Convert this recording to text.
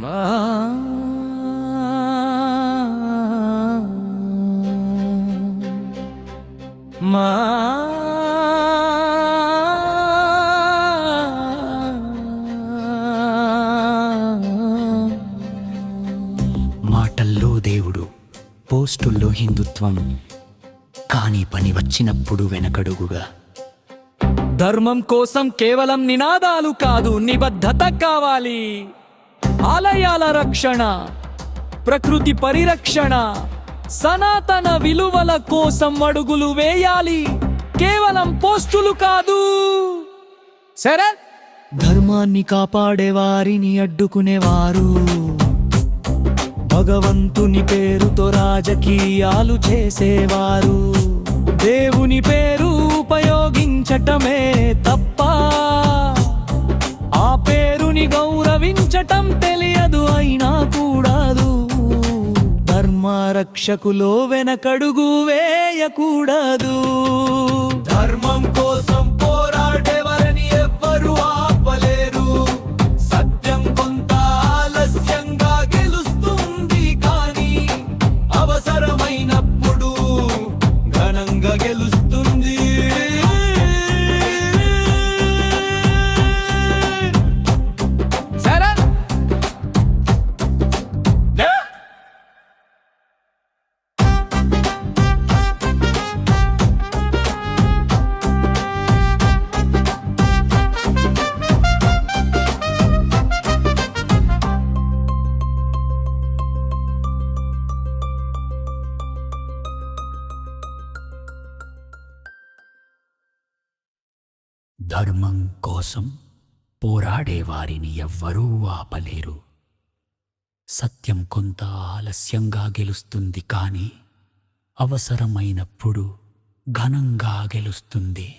మా మాటల్లో దేవుడు పోస్టుల్లో హిందుత్వం కానీ పని వచ్చినప్పుడు వెనకడుగుగా. ధర్మం కోసం కేవలం నినాదాలు కాదు నిబద్ధత కావాలి. ఆలయాల రక్షణ ప్రకృతి పరిరక్షణ సనాతన విలువల కోసం అడుగులు వేయాలి. కేవలం పోస్టులు కాదు. సరే? ధర్మాన్ని కాపాడే వారిని అడ్డుకునేవారు. భగవంతుని పేరుతో రాజకీయాలు చేసేవారు. దేవుని పేరు ఉపయోగించటమే పేరుని గౌరవించటం తెలియదు అయినా కూడాదు. ధర్మరక్షకులో వెనకడుగు వేయకూడదు. ధర్మం కోసం ధర్మం కోసం పోరాడే వారిని ఎవ్వరూ ఆపలేరు. సత్యం కొంత ఆలస్యంగా గెలుస్తుంది కానీ అవసరమైనప్పుడు ఘనంగా గెలుస్తుంది.